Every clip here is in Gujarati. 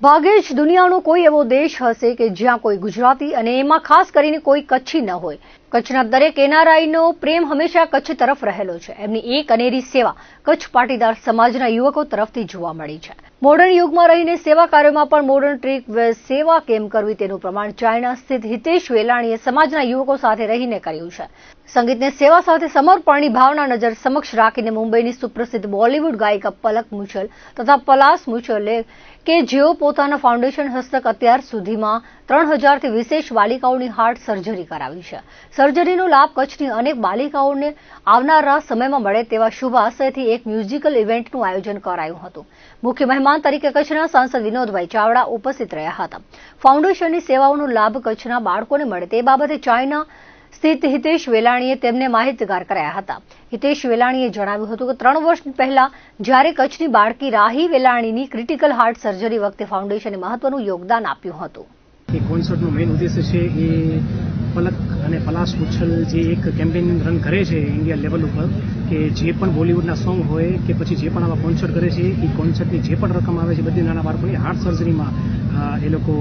ભાગે જ દુનિયાનો કોઈ એવો દેશ હશે કે જ્યાં કોઈ ગુજરાતી અને એમાં ખાસ કરીને કોઈ કચ્છી ન હોય. કચ્છના દરેક એનઆરઆઈનો પ્રેમ હંમેશા કચ્છ તરફ રહેલો છે. એમની એક અનેરી સેવા કચ્છ પાટીદાર સમાજના યુવકો તરફથી જોવા મળી છે. મોડર્ન યુગમાં રહીને સેવા કાર્યોમાં પણ મોડર્ન ટ્રીક સેવા કેમ કરવી તેનું પ્રમાણ ચાઇના સ્થિત હિતેશ વેલાણીએ સમાજના યુવકો સાથે રહીને કર્યું છે. સંગીતને સેવા સાથે સમર્પણની ભાવના નજર સમક્ષ રાખીને મુંબઈની સુપ્રસિદ્ધ બોલિવૂડ ગાયિકા પલક મુછલ તથા પલાસ મુછલે કે જેઓ પોતાના ફાઉન્ડેશન હસ્તક અત્યાર સુધીમાં ત્રણ હજારથી વિશેષ બાલિકાઓની હાર્ટ સર્જરી કરાવી છે. સર્જરીનો લાભ કચ્છની અનેક બાલિકાઓને આવનારા સમયમાં મળે તેવા શુભ એક મ્યુઝિકલ ઇવેન્ટનું આયોજન કરાયું હતું. મુખ્ય મહેમાન તરીકે કચ્છના સાંસદ વિનોદભાઈ ચાવડા ઉપસ્થિત રહ્યા હતા. ફાઉન્ડેશનની સેવાઓનો લાભ કચ્છના બાળકોને મળે તે બાબતે ચાઇના સ્થિત હિતેશ વેલાણીએ તેમને માહિતગાર કરાયા હતા. હિતેશ વેલાણીએ જણાવ્યું હતું કે ત્રણ વર્ષ પહેલા જ્યારે કચ્છની બાળકી રાહી વેલાણીની ક્રિટિકલ હાર્ટ સર્જરી વખતે ફાઉન્ડેશને મહત્વનું યોગદાન આપ્યું હતું. એ કોન્સર્ટનો મેઇન ઉદ્દેશ્ય છે એ પલક અને પલાશ ઉછલ જે એક કેમ્પેઇન રન કરે છે ઇન્ડિયા લેવલ ઉપર, કે જે પણ બોલિવૂડના સોંગ હોય કે પછી જે પણ આવા કોન્સર્ટ કરે છે, એ કોન્સર્ટની જે પણ રકમ આવે છે, બધી નાના બાળકોની હાર્ટ સર્જરીમાં એ લોકો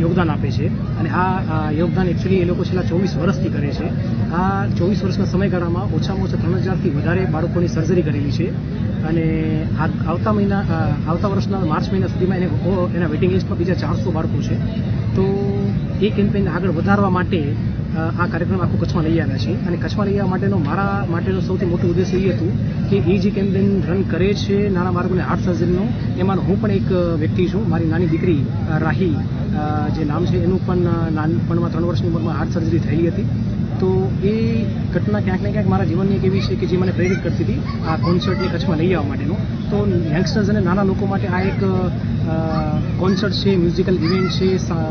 યોગદાન આપે છે. અને આ યોગદાન એકચ્યુઅલી એ લોકો છેલ્લા ચોવીસ વર્ષથી કરે છે. આ ચોવીસ વર્ષના સમયગાળામાં ઓછામાં ઓછા ત્રણ હજારથી વધારે બાળકોની સર્જરી કરેલી છે. અને આવતા મહિના આવતા વર્ષના માર્ચ મહિના સુધીમાં એને એના વેઇટિંગ લિસ્ટમાં બીજા ચારસો બાળકો છે. તો એ કેમ્પેઇન આગળ વધારવા માટે આ કાર્યક્રમ આખું કચ્છમાં લઈ આવ્યા છે. અને કચ્છમાં લઈ આવવા માટેનો મારા માટેનો સૌથી મોટો ઉદ્દેશ એ હતું કે એ જે કેમ્પેઇન રન કરે છે નાના બાળકોને હાર્ટ સર્જરીનો એમાં હું પણ એક વ્યક્તિ છું. મારી નાની દીકરી રાહી જે નામ છે, એનું પણ નાનપણમાં ત્રણ વર્ષની ઉંમરમાં હાર્ટ સર્જરી થયેલી હતી. તો એ ઘટના ક્યાંક ને ક્યાંક મારા જીવનની એક એવી છે કે જે મને પ્રેરિત કરતી હતી આ કોન્સર્ટને કચ્છમાં લઈ આવવા માટેનું. તો યંગસ્ટર્સ અને નાના લોકો માટે આ એક કોન્સર્ટ છે મ્યુઝિકલ ઇવેન્ટ છે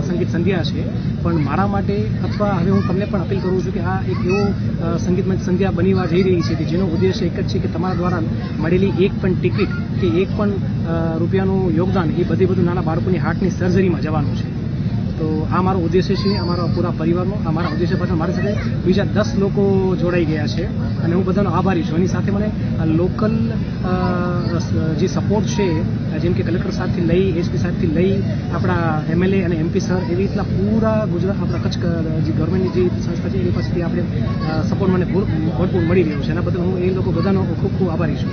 સંગીત સંધ્યા છે. પણ મારા માટે અથવા હવે હું તમને પણ અપીલ કરું છું કે આ એક એવો સંગીતમય સંધ્યા બનીવા જઈ રહી છે કે જેનો ઉદ્દેશ એક જ છે કે તમારા દ્વારા મળેલી એક પણ ટિકિટ કે એક પણ રૂપિયાનું યોગદાન એ બધી બધું નાના બાળકોની હાર્ટની સર્જરીમાં જવાનું છે. તો આ મારો ઉદ્દેશ્ય છે, અમારા પૂરા પરિવારનો, આ મારા ઉદ્દેશ્ય પાછળ મારી સાથે બીજા દસ લોકો જોડાઈ ગયા છે. અને હું બધાનો આભારી છું. એની સાથે મને લોકલ જે સપોર્ટ છે જેમ કે કલેક્ટર સાહેબથી લઈ, એસપી સાહેબથી લઈ, આપણા એમએલએ અને એમપી સર, એવી રીતના પૂરા ગુજરાત આપણા કચ્છ જે ગવર્મેન્ટની જે સંસ્થા છે, એની પાસેથી આપણે સપોર્ટ મને ભૂર- ભરપૂર મળી રહ્યો છે. એના બદલ હું એ લોકો બધાનો ખૂબ ખૂબ આભારી છું.